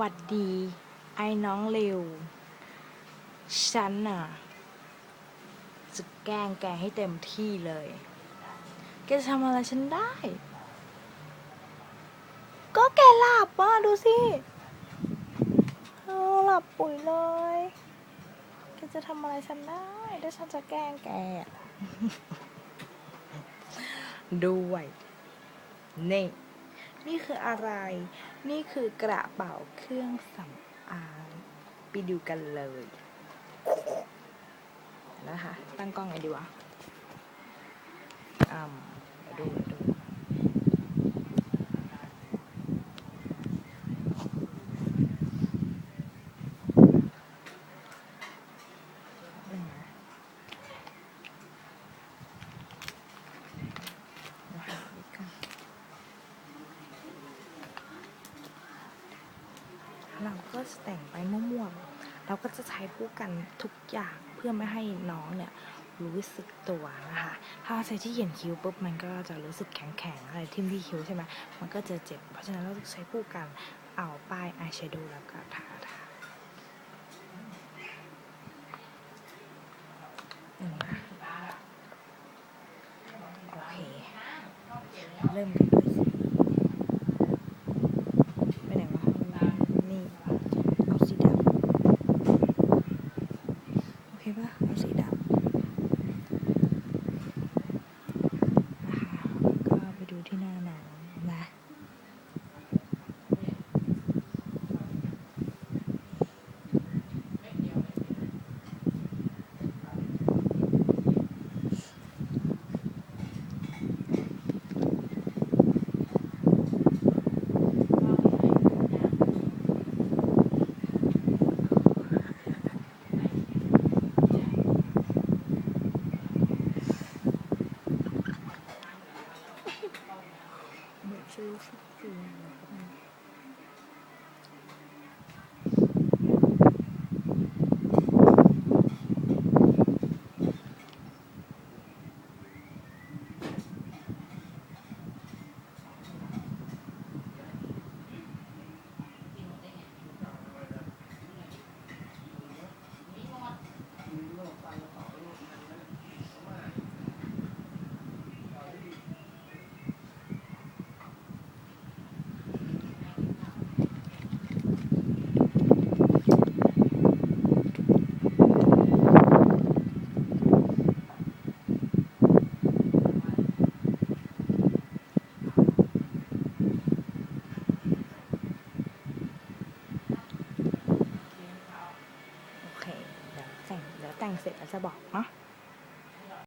วัสดี ไอ้น้องเร็ว ฉันน่ะจะแกล้งแกให้เต็มที่เลย แกจะทำอะไรฉันได้ ก็แกหลับอะดูสิหลับปุ๋ยเลย แกจะทำอะไรฉันได้ถ้าฉันจะแกล้งแก ด้วย นี่ นี่คืออะไร นี่คือกระเป๋าเครื่องสำอางไปดูกันเลยนะคะ ตั้งกล้องไงดีวะอ่าดูดูเดี๋ยวดูหนึ่งนะเดี๋ยวหาอีกก่อน เราก็จะแต่งไปมั่วๆเราก็จะใช้คู่กันทุกอย่างเพื่อไม่ให้น้องเนี่ยรู้สึกตัวนะคะ ถ้าใช้ที่เหยียนคิ้วปุ๊บมันก็จะรู้สึกแข็งๆอะไรทิ่มที่คิ้วใช่ไหมมันก็จะเจ็บ เพราะฉะนั้นเราต้องใช้คู่กันเอาป้ายอายแชโดว์แล้วก็ทาทาโอเค เริ่มกันด้วยสีไปไหนวะนี่ เอาสีดำโอเคปะเอาสีดำนะคะก็ไปดูที่หน้าหนังนะ เหมือนจะรู้สึกจริงโอเค เดี๋ยวแต่งเดี๋ยว แต่งเสร็จแล้วจะบอกเนาะ